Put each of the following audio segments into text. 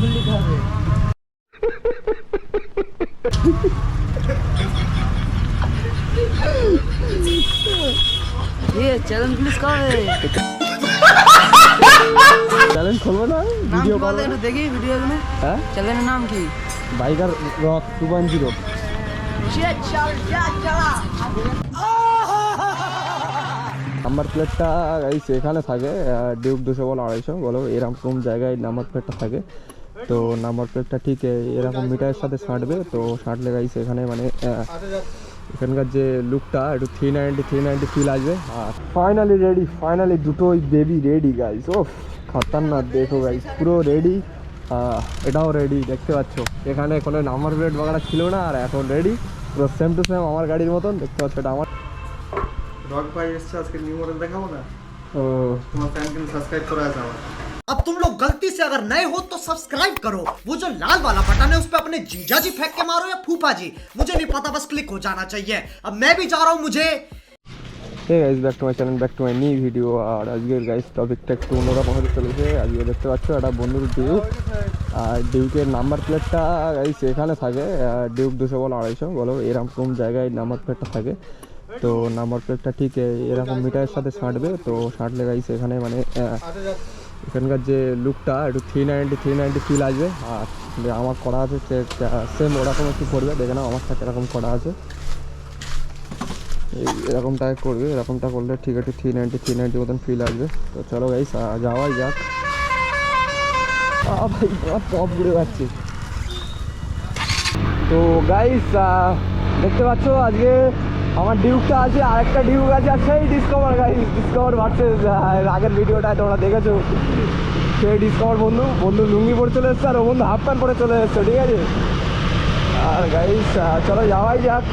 Number হ্যাঁ? প্লেটটা এখানে থাকে ডিউব দুশো বলো আড়াইশো বলো এরকম জায়গায় নাম্বার প্লেটটা থাকে। তো নাম্বার প্লেটটা ঠিক এরকম মিটারের সাথে ছাঁটবে তো ছাঁটলে গাইস এখানে মানে এখানকার যে লুকটা একটু three ninety three ninety feel আসবে। আর ফাইনালি রেডি ফাইনালি দুটোই বেবি রেডি গাইস ও খতরনাক দেখো গাইস পুরো রেডি এটাও রেডি দেখতে পাচ্ছ। এখানে কোনো নাম্বার প্লেট বাগাড়া ছিল না আর এখন রেডি পুরো সেম টু সেম আমার গাড়ির মতন দেখতে পাচ্ছ এটা আমার। রক ভাই এসছে আজকে নিউ মডেল দেখাবো না? ও। তোমার কিন্তু সাবস্ক্রাইব করা আছে আমার अब तुम लोग गलती से अगर नए हो तो सब्सक्राइब करो वो जो लाल वाला बटन है उस पर अपने जीजा जी फेंक के मारो या फूफा जी मुझे नहीं पता बस क्लिक हो जाना चाहिए अब मैं भी जा रहा हूँ मुझे hey guys back to my channel back to my new video আর আজকের গাইস টপিকটা একটু অন্যরকম হতে চলেছে আজকে দেখতে পাচ্ছ একটা বন্ধুর ডিউক আর ডিউকের নাম্বার প্লেটটা গাইস এখানে থাকে ডিউক দুশো বলো আড়াইশো বলো এরকম জায়গায় নাম্বার প্লেটটা থাকে তো নাম্বার প্লেটটা ঠিক এরকম মিটারের সাথে ছাঁটবে তো ছাঁটলে গাইস এখানে মানে আহ, এখানকার যে লুকটা একটু three ninety three ninety feel আসবে। আর আমার করা আছে সেম ওরকম একটু করবে দেখে আমার সাথে এরকম করা আছে। এরকমটা করবে, এরকমটা করলে ঠিক আছে থ্রি নাইনটি থ্রি নাইনটি মতন ফিল আসবে। তো চলো গাইস যাওয়াই যাক। ভাই পপ ঘুরে যাচ্ছে। তো গাইস দেখতে পাচ্ছ, আজকে আমার ডিউকটা আছে আর একটা ডিউক আছে, আর সেই ডিসকভার গাড়ি ডিসকভার ভার্সেস আগের ভিডিওটা তোমরা দেখেছ। সেই ডিসকভার বন্ধু বন্ধু লুঙ্গি পরে চলে এসছে, আর ও বন্ধু হাফ প্যান্ট পরে চলে এসছে, ঠিক আছে? আর গাইস চলো যাওয়াই যাক।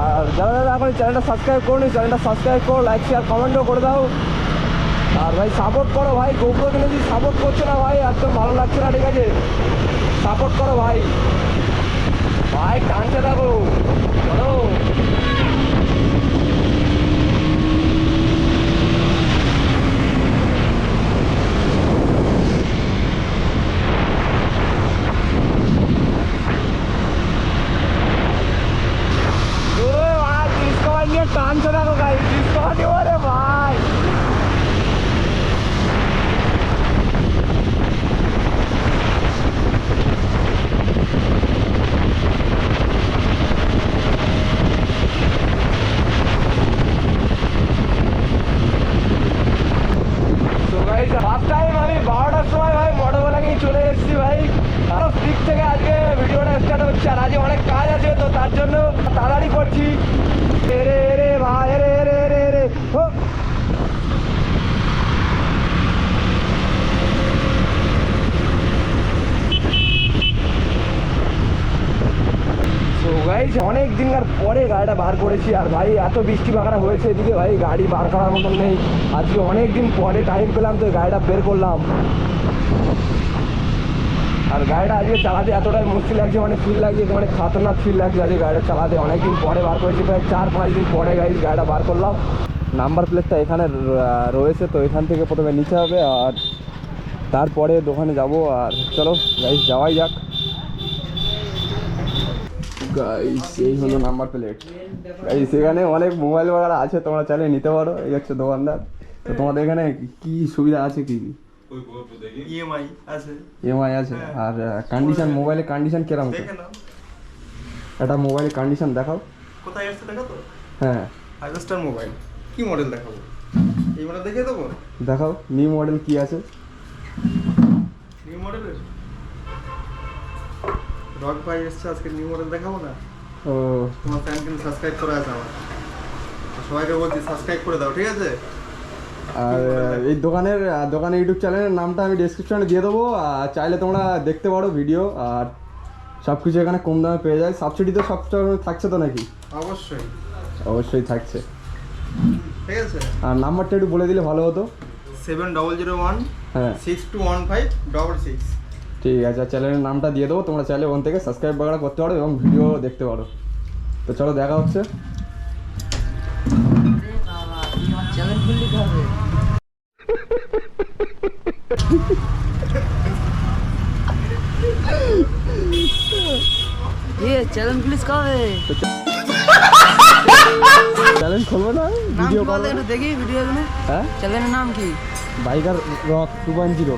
আর যারা যারা এখন চ্যানেলটা সাবস্ক্রাইব করো চ্যানেলটা সাবস্ক্রাইব করো লাইক শেয়ার কমেন্টও করে দাও। আর ভাই সাপোর্ট করো ভাই গোপ্রো কিনেছি সাপোর্ট করছে না ভাই একদম ভালো লাগছে না, ঠিক আছে? সাপোর্ট করো ভাই। ভাই, টানতে থাকো। চলো ওরে ভাই ডিসকভার নিয়ে টানছে দেখো ভাই ডিসকভার নিয়ে ওরে ভাই তো ভাই ফার্স্ট টাইম আমি বারোটার সময় ভাই মোটরবেলাকেই চলে এসেছি ভাই আরও দিক থেকে আজকে ভিডিওটা স্টার্ট হচ্ছে আর আজকে অনেক কাজ আছে তো তার জন্য তাড়াতাড়ি করছি এরে এরে ভাই এরে এরে এরে এরে ও তো গাইজ অনেক দিনকার পরে গাড়িটা বার করেছি আর ভাই এত বৃষ্টি বাঁকড়া হয়েছে এদিকে ভাই গাড়ি বার করার মতন নেই। আজকে অনেক দিন পরে টাইম পেলাম তো গাড়িটা বের করলাম। আর গাড়িটা আজকে চালাতে এতটাই মুশকিল লাগছে মানে ফিল লাগছে মানে খাতরনাক ফিল লাগছে আজকে গাড়িটা চালাতে। অনেকদিন পরে বার করেছি, প্রায় চার পাঁচ দিন পরে গাড়ি গাড়িটা বার করলাম। নাম্বার প্লেটটা এখানে রয়েছে, তো এখান থেকে প্রথমে নিতে হবে আর তারপরে দোকানে যাব। আর চলো গাড়ি যাওয়াই যাক। গাইস এই হলো নাম্বার প্লেট গাইস এখানে অনেক মোবাইল বাগারা আছে তোমরা চাইলে নিতে পারো। এই হচ্ছে দোকানদার। তো তোমাদের এখানে কি সুবিধা আছে কি? ইএমআই আছে। এমআই আছে। আর কন্ডিশন মোবাইলের কন্ডিশন কীরকম? একটা মোবাইলের কন্ডিশন দেখাও। কোথায় আসছে দেখো তো? হ্যাঁ। হাইভেস্টার মোবাইল কি মডেল দেখাবো? এই মডেল দেখিয়ে দেবো? দেখাও নিউ মডেল কি আছে? নিউ মডেলের রক ভাই এসছে আজকে নিউ মডেল দেখাবো না? ও। তোমার ফ্যান কিন্তু সাবস্ক্রাইব করা আছে আমার। সবাইকে বলছি সাবস্ক্রাইব করে দাও ঠিক আছে? আর এই দোকানের দোকানের ইউটিউব চ্যানেলের নামটা আমি ডিসক্রিপশনে দিয়ে দেবো আর চাইলে তোমরা দেখতে পারো ভিডিও আর সব কিছু এখানে কম দামে পেয়ে যায়। সাবসিডি তো সব থাকছে তো নাকি? অবশ্যই। অবশ্যই থাকছে। ঠিক আছে? আর নাম্বারটা একটু বলে দিলে ভালো হতো। সেভেন ডবল জিরো ওয়ান হ্যাঁ। Six two one five double six ঠিক আছে চ্যানেলের নামটা দিয়ে দেবো তোমরা চাইলে ওখান থেকে সাবস্ক্রাইব বাগড়া করতে পারো এবং ভিডিও দেখতে পারো। তো চলো দেখা হচ্ছে। চ্যালেঞ্জ প্লিজ চ্যালেঞ্জ না? ভিডিও দেখি ভিডিও হ্যাঁ? চ্যানেলের নাম কি? Biker rock two point zero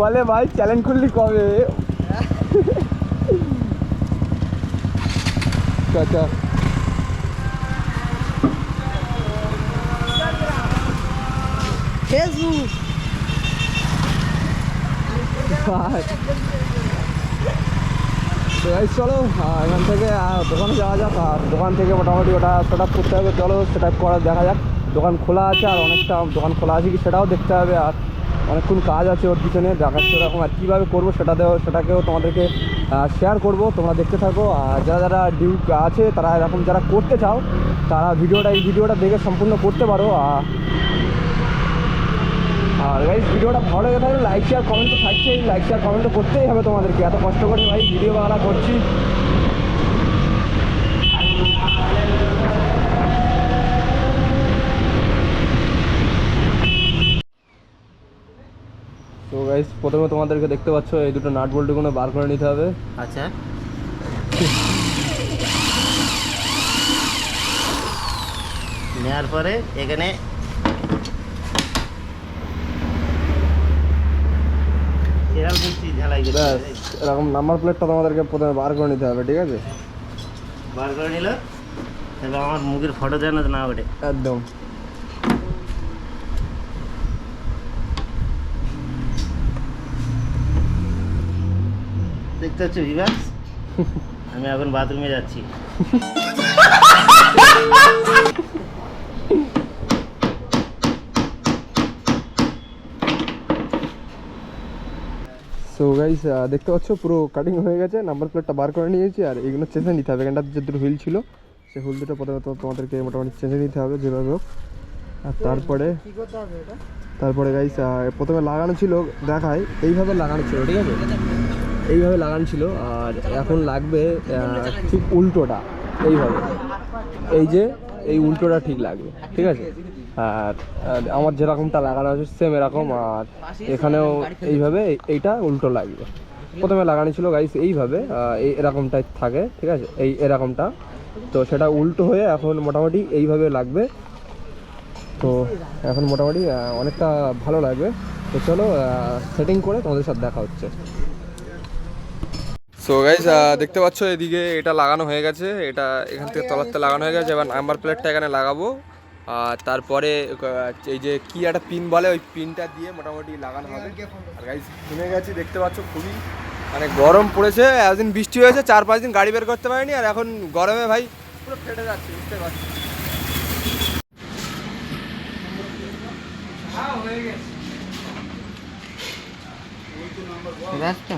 বলে ভাই চ্যালেঞ্জ খুললি কবে আচ্ছা फेसबुक ভাই তো চলো এখান থেকে দোকানে যাওয়া যাক। আর দোকান থেকে মোটামুটি ওটা সেট আপ করতে হবে। চলো সেট আপ করা দেখা যাক। দোকান খোলা আছে আর অনেকটা দোকান খোলা আছে কি সেটাও দেখতে হবে। আর অনেকক্ষণ কাজ আছে ওর পিছনে, দেখাচ্ছে এরকম আর কীভাবে করব সেটাতেও, সেটাকেও তোমাদেরকে শেয়ার করব। তোমরা দেখতে থাকো। আর যারা যারা ডিউক আছে, তারা এরকম যারা করতে চাও, তারা ভিডিওটা, এই ভিডিওটা দেখে সম্পূর্ণ করতে পারো। আর ভাই ভিডিওটা ভালো লেগে থাকলে লাইক শেয়ার কমেন্ট তো থাকছেই। লাইক শেয়ার কমেন্ট তো করতেই হবে তোমাদেরকে। এত কষ্ট করে ভাই ভিডিও বানা করছি। তো গাইস প্রথমে তোমাদেরকে দেখতে পাচ্ছ, এই দুটো নাট বোল্টগুলো বার করে নিতে হবে। আচ্ছা। নেওয়ার পরে এখানে ব্যাস। এরকম নাম্বার প্লেটটা তোমাদেরকে প্রথমে বার করে নিতে হবে ঠিক আছে? বার করে নিল। এবার আমার মুখের ফটো যেন না ওঠে। একদম। দেখতে হচ্ছে বিভাস? আমি এখন বাথরুমে যাচ্ছি। সো গাইস দেখতে পাচ্ছ পুরো কাটিং হয়ে গেছে নাম্বার প্লেটটা বার করে নিয়েছি আর এগুলো চেঁচে নিতে হবে। এখানটা যে দুটো হুইল ছিল সেই হুইল দুটো প্রথমে তো তোমাদেরকে মোটামুটি চেঞ্জে নিতে হবে যেভাবে হোক। আর তারপরে তারপরে গাইস প্রথমে লাগানো ছিল দেখায় এইভাবে লাগানো ছিল ঠিক আছে? এইভাবে লাগানো ছিল আর এখন লাগবে ঠিক উল্টোটা এইভাবে। এই যে এই উল্টোটা ঠিক লাগবে ঠিক আছে? আর আমার যেরকমটা লাগানো আছে সেম এরকম। আর এখানেও এইভাবে এইটা উল্টো লাগবে। প্রথমে লাগানো ছিল গাইস এইভাবে এই এরকমটাই থাকে, ঠিক আছে? এই এরকমটা। তো সেটা উল্টো হয়ে এখন মোটামুটি এইভাবে লাগবে। তো এখন মোটামুটি অনেকটা ভালো লাগবে। তো চলো সেটিং করে তোমাদের সাথে দেখা হচ্ছে। সো গাইজ দেখতে পাচ্ছ এদিকে এটা লাগানো হয়ে গেছে। এটা এখান থেকে তলাতে লাগানো হয়ে গেছে। এবার নাম্বার প্লেটটা এখানে লাগাবো। তারপরে এই যে কি একটা পিন বলে ওই পিনটা দিয়ে মোটামুটি লাগানো হবে। আর গাইজ ঘুমে গেছি দেখতে পাচ্ছ খুবই মানে গরম পড়েছে একদিন বৃষ্টি হয়েছে চার পাঁচ দিন গাড়ি বের করতে পারিনি আর এখন গরমে ভাই পুরো ফেটে যাচ্ছে বুঝতে পারছি। ব্যস্ত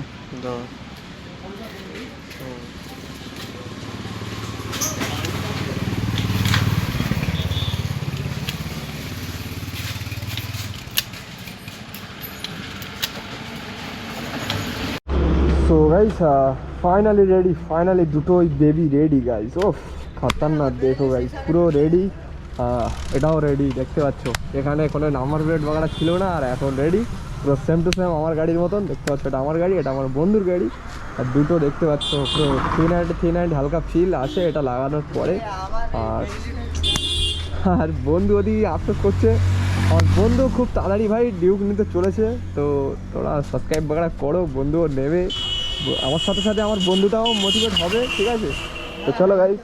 so guys finally ready finally দুটোই বেবি রেডি গাইস ও খতরনাক, দেখো গাইস পুরো রেডি এটাও রেডি দেখতে পাচ্ছ। এখানে কোনো নাম্বার প্লেট বাগাড়া ছিল না, আর এখন রেডি পুরো সেম টু সেম আমার গাড়ির মতন, দেখতে পাচ্ছ, এটা আমার গাড়ি, এটা আমার বন্ধুর গাড়ি। আর দুটো দেখতে পাচ্ছ, পুরো থ্রি নাইনটি থ্রি নাইনটি হালকা ফিল আসে এটা লাগানোর পরে। আর আর বন্ধু ওদিকে আফসোস করছে। আমার বন্ধু খুব তাড়াতাড়ি ভাই ডিউক নিতে চলেছে। তো তোরা সাবস্ক্রাইব বাগড়া করো, বন্ধুও নেবে। আমার সাথে সাথে আমার বন্ধুটাও মোটিভেট হবে ঠিক আছে? তো চলো গাইস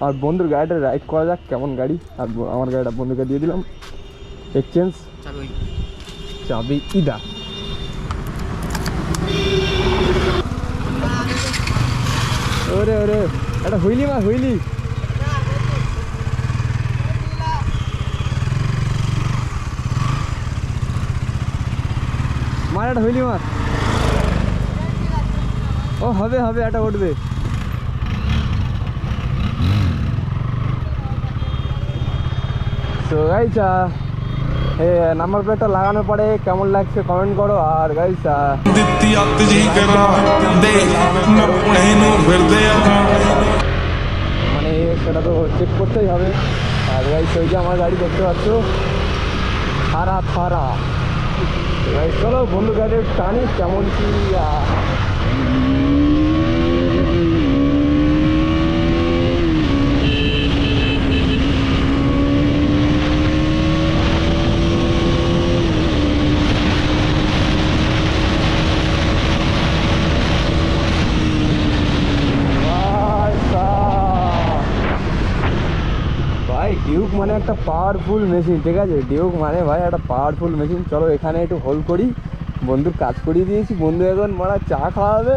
আমার বন্ধুর গাড়িটা রাইড করা যাক কেমন গাড়ি? আর আমার গাড়িটা বন্ধুকে দিয়ে দিলাম। এক্সচেঞ্জ চাবি। ইদা। ওরে ওরে এটা হুইলি মা হুইলি। মার একটা হুইলি মার ও হবে হবে এটা উঠবে তো গাইস নাম্বার প্লেটটা লাগানোর পরে কেমন লাগছে কমেন্ট করো আর গাইস মানে সেটা তো চেক করতেই হবে। আর গাইস ওই যে আমার গাড়ি দেখতে পাচ্ছ হারা গাইস চলো বন্ধু গাড়ির টানি কেমন কি ডিউক মানে একটা পাওয়ারফুল মেশিন ঠিক আছে? ডিউক মানে ভাই একটা পাওয়ারফুল মেশিন চলো এখানে একটু হোল্ড করি। বন্ধুর কাজ করিয়ে দিয়েছি, বন্ধু এখন মারা চা খাওয়াবে।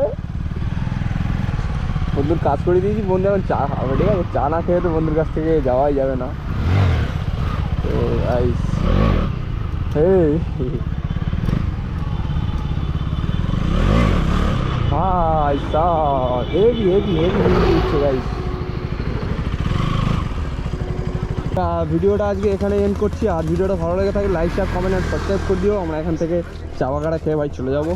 বন্ধুর কাজ করে দিয়েছি, বন্ধু এখন চা খাওয়াবে, ঠিক আছে? চা না খেয়ে তো বন্ধুর কাছ থেকে যাওয়াই যাবে না। তো এই ভাই ভিডিওটা আজকে এখানে এন্ড করছি। আর ভিডিওটা ভালো লেগে থাকে লাইক শেয়ার কমেন্ট আর সাবস্ক্রাইব করে দিও। আমরা এখান থেকে চাওয়া কাটা খেয়ে ভাই চলে যাব।